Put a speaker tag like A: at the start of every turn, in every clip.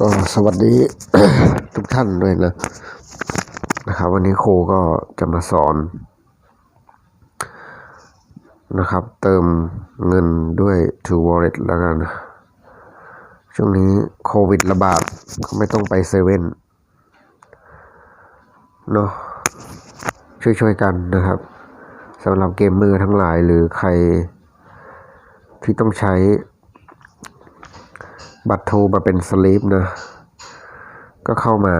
A: ก็สวัสดีทุกท่านด้วยนะนะครับ วันนี้ครูก็จะมาสอน นะครับ เติมเงินด้วย True Wallet แล้วกัน ช่วงนี้โควิดระบาดก็ไม่ต้องไปเซเว่นเนาะช่วยๆกันนะครับสำหรับเกมเมอร์ทั้งหลายหรือใครที่ต้องใช้ บัตรโทรมาเป็นสลีปนะ ก็เข้ามา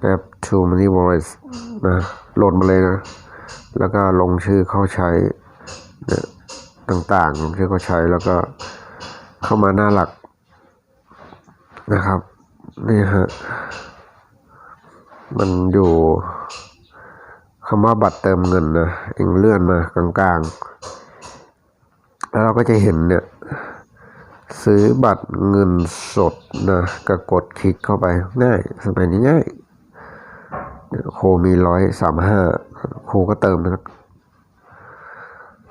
A: แอป True Money Wallet นะโหลดมาเลยนะ แล้วก็ลงชื่อเข้าใช้ต่างๆลงชื่อเข้าใช้แล้วก็เข้ามาหน้าหลักนะครับ นี่ฮะ มันอยู่คำว่าบัตรเติมเงินนะเองเลื่อนมากลางๆ แล้วเราก็จะเห็นเนี่ย ซื้อบัตรเงินสดนะก็กดคลิกเข้าไปง่ายสมัยนี้ง่ายโคมีร้อยสามห้าโคก็เติมนะ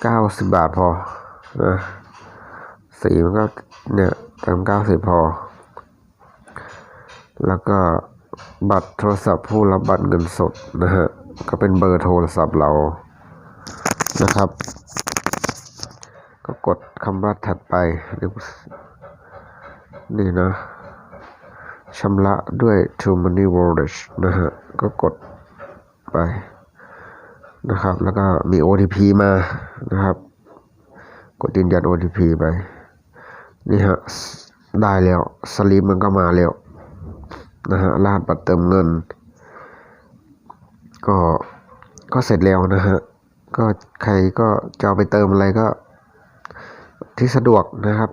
A: เก้าสิบบาทพอนะสีมันก็เนี่ยเติมเก้าสิบพอ แล้วก็บัตรโทรศัพท์ผู้รับบัตรเงินสดนะฮะก็เป็นเบอร์โทรศัพท์เรานะครับ ก็กดคำว่าถัดไปเดี๋ยว นี่นะชำระด้วย True Money Wallet นะฮะ ก็กดไปนะครับ แล้วก็มี OTP มานะครับ กดยืนยัน OTP ไป นี่ฮะ ได้แล้ว สลิปมันก็มาแล้วนะฮะรหัสบัตรเติมเงิน ก็ก็เสร็จแล้วนะฮะ ก็ใครก็จะเอาไปเติมอะไรก็ที่สะดวกนะครับ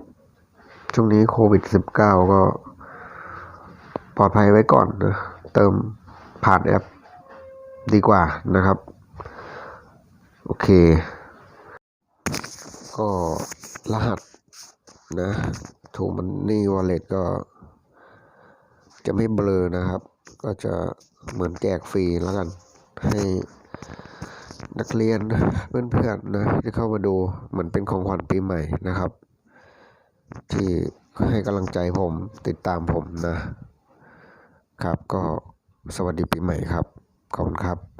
A: ช่วงนี้โควิด -19 ก็ปลอดภัยไว้ก่อนนะเติมผ่านแอปดีกว่านะครับ โอเค ก็รหัสนะถูกมันนี่วอลเล็ตก็ จะไม่เบลอนะครับ ก็จะเหมือนแจกฟรีแล้วกัน ให้นักเรียนเพื่อนๆนะที่เข้ามาดูเหมือนเป็นของขวัญปีใหม่นะครับ ที่ให้กำลังใจผมติดตามผมนะ ครับก็สวัสดีปีใหม่ครับ ขอบคุณครับ